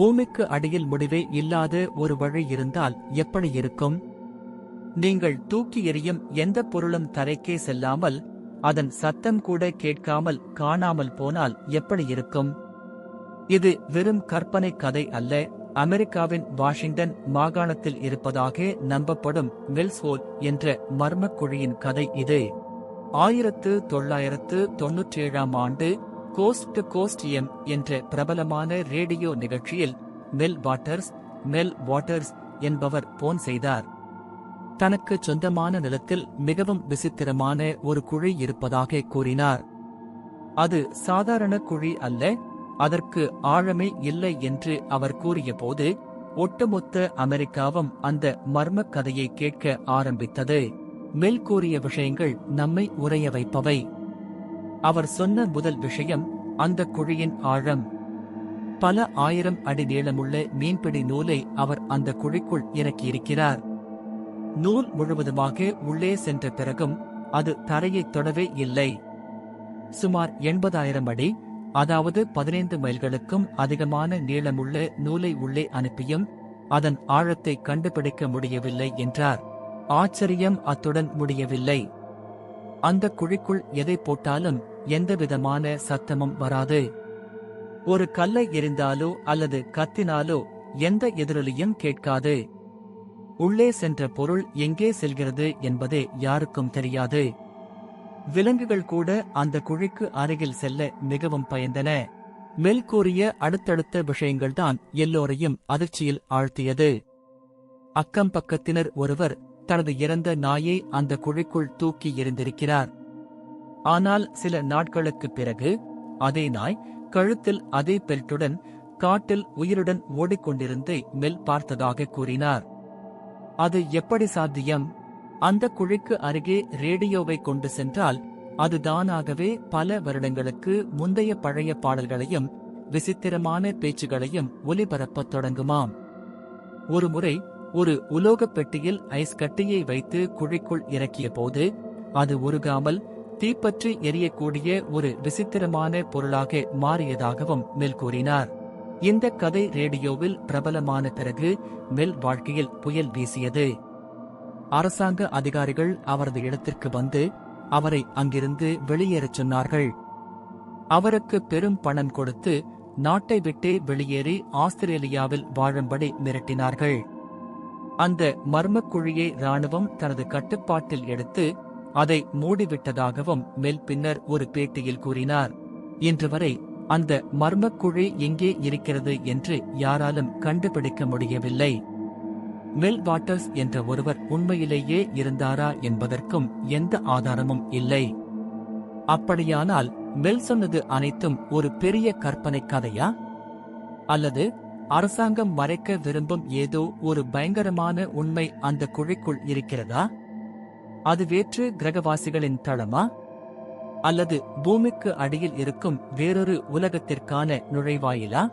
பூமிக்கு அடியில் முடிவே இல்லாத ஒரு வழி இருந்தால் எப்படி இருக்கும்? நீங்கள் தூக்கி எறியும் எந்த பொருளும் தரைக்கே செல்லாமல் அதன் சத்தம் கூட கேட்காமல் காணாமல் போனால் எப்படி இருக்கும்? இது வெறும் கற்பனை கதை அல்ல. அமெரிக்காவின் வாஷிங்டன் மாகாணத்தில் இருப்பதாக நம்பப்படும் மில்ஸ்ஹோல் என்ற மர்மக்குழியின் கதை இது. ஆயிரத்து தொள்ளாயிரத்து தொன்னூற்றேழாம் ஆண்டு கோஸ்ட் டு கோஸ்ட் எம் என்ற பிரபலமான ரேடியோ நிகழ்ச்சியில் மெல் வாட்டர்ஸ் மெல் வாட்டர்ஸ் என்பவர் போன் செய்தார். தனக்கு சொந்தமான நிலத்தில் மிகவும் விசித்திரமான ஒரு குழி இருப்பதாக கூறினார். அது சாதாரண குழி அல்ல அதற்கு ஆழமே இல்லை என்று அவர் கூறியபோது ஒட்டுமொத்த அமெரிக்காவும் அந்த மர்மக் கதையை கேட்க ஆரம்பித்தது. மெல் கூறிய விஷயங்கள் நம்மை உரைய வைப்பவை. அவர் சொன்ன முதல் விஷயம் அந்த குழியின் ஆழம். பல ஆயிரம் அடி நீளமுள்ள மீன்பிடி நூலை அவர் அந்த குழிக்குள் இறக்கியிருக்கிறார். நூல் முழுவதுமாக உள்ளே சென்ற பிறகும் அது தரையைத் தொடவே இல்லை. சுமார் எண்பதாயிரம் அடி அதாவது பதினைந்து மைல்களுக்கும் அதிகமான நீளமுள்ள நூலை உள்ளே அனுப்பியும் அதன் ஆழத்தை கண்டுபிடிக்க முடியவில்லை என்றார். ஆச்சரியம் அத்துடன் முடியவில்லை. அந்த குழிக்குள் எதை போட்டாலும் எந்தவிதமான சத்தமும் வராது. ஒரு கல்லை எரிந்தாலோ அல்லது கத்தினாலோ எந்த எதிரொலியும் கேட்காது. உள்ளே சென்ற பொருள் எங்கே செல்கிறது என்பதே யாருக்கும் தெரியாது. விலங்குகள் கூட அந்த குழிக்கு அருகில் செல்ல மிகவும் பயந்தன. மெல் கூறிய அடுத்தடுத்த விஷயங்கள்தான் எல்லோரையும் அதிர்ச்சியில் ஆழ்த்தியது. அக்கம் பக்கத்தினர் ஒருவர் தனது இறந்த நாயை அந்த குழிக்குள் தூக்கி எறிந்திருக்கிறார். ஆனால் சில நாட்களுக்குப் பிறகு அதே நாய் கழுத்தில் அதே பெல்ட்டுடன் காட்டில் உயிருடன் ஓடிக்கொண்டிருந்து மெல் பார்த்ததாக கூறினார். அது எப்படி சாத்தியம்? அந்த குழிக்கு அருகே ரேடியோவை கொண்டு சென்றால் அது தானாகவே பல வருடங்களுக்கு முந்தைய பழைய பாடல்களையும் விசித்திரமான பேச்சுகளையும் ஒலிபரப்பத் தொடங்குமாம். ஒருமுறை ஒரு உலோகப் பெட்டியில் ஐஸ் கட்டியை வைத்து குழிக்குள் இறக்கிய போது அது உருகாமல் தீப்பற்றி எரியக்கூடிய ஒரு விசித்திரமான பொருளாக மாறியதாகவும் மெல் கூறினார். இந்த கதை ரேடியோவில் பிரபலமான பிறகு மெல் வாழ்க்கையில் புயல் வீசியது. அரசாங்க அதிகாரிகள் அவரது இடத்திற்கு வந்து அவரை அங்கிருந்து வெளியேறச் சொன்னார்கள். அவருக்கு பெரும் பணம் கொடுத்து நாட்டை விட்டே வெளியேறி ஆஸ்திரேலியாவில் வாழும்படி மிரட்டினார்கள். அந்த மர்மக்குழியை ராணுவம் தனது கட்டுப்பாட்டில் எடுத்து அதை மூடிவிட்டதாகவும் மெல் பின்னர் ஒரு பேட்டியில் கூறினார். இன்று வரை அந்த மர்மக் குழி எங்கே இருக்கிறது என்று யாராலும் கண்டுபிடிக்க முடியவில்லை. மெல் வாட்டர்ஸ் என்ற ஒருவர் உண்மையிலேயே இருந்தாரா என்பதற்கும் எந்த ஆதாரமும் இல்லை. அப்படியானால் மெல் சொன்னது அனைத்தும் ஒரு பெரிய கற்பனை கதையா? அல்லது அரசாங்கம் மறைக்க விரும்பும் ஏதோ ஒரு பயங்கரமான உண்மை அந்த குழிக்குள் இருக்கிறதா? அது வேற்று கிரகவாசிகளின் தளமா? அல்லது பூமிக்கு அடியில் இருக்கும் வேறொரு உலகத்திற்கான நுழைவாயிலா?